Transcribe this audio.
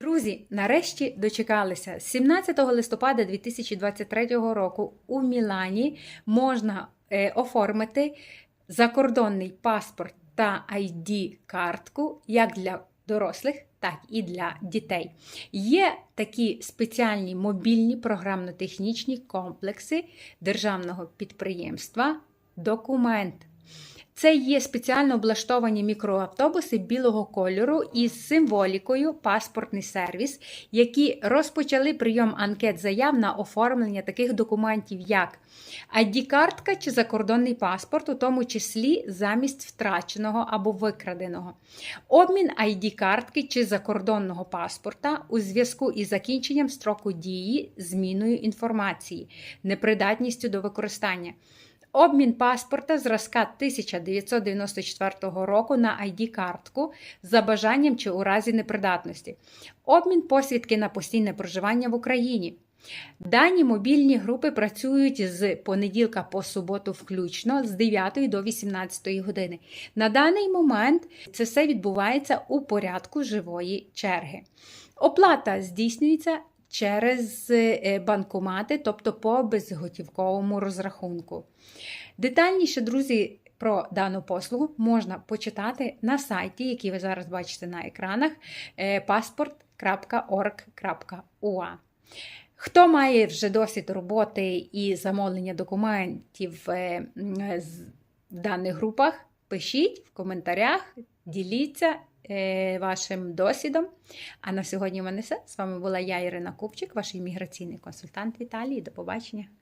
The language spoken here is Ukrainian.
Друзі, нарешті дочекалися. 17 листопада 2023 року у Мілані можна е, оформити закордонний паспорт та ID-картку як для дорослих, так і для дітей. Є такі спеціальні мобільні програмно-технічні комплекси державного підприємства Документ. Це є спеціально облаштовані мікроавтобуси білого кольору із символікою паспортний сервіс, які розпочали прийом анкет заяв на оформлення таких документів, як ID-картка чи закордонний паспорт, у тому числі замість втраченого або викраденого, обмін ID-картки чи закордонного паспорта у зв'язку із закінченням строку дії, зміною інформації, непридатністю до використання. Обмін паспорта зразка 1994 року на ID-картку за бажанням чи у разі непридатності. Обмін посвідки на постійне проживання в Україні. Дані мобільні групи працюють з понеділка по суботу включно з 9 до 18 години. На даний момент це все відбувається у порядку живої черги. Оплата здійснюється через е, банкомати, тобто по безготівковому розрахунку. Детальніше, друзі, про дану послугу можна почитати на сайті, який ви зараз бачите на екранах, е, passport.org.ua. Хто має вже досвід роботи і замовлення документів е, в даних групах, пишіть в коментарях, діліться е, вашим досвідом. А на сьогодні в мене все. З вами була я, Ірина Купчик, ваш імміграційний консультант в Італії. До побачення!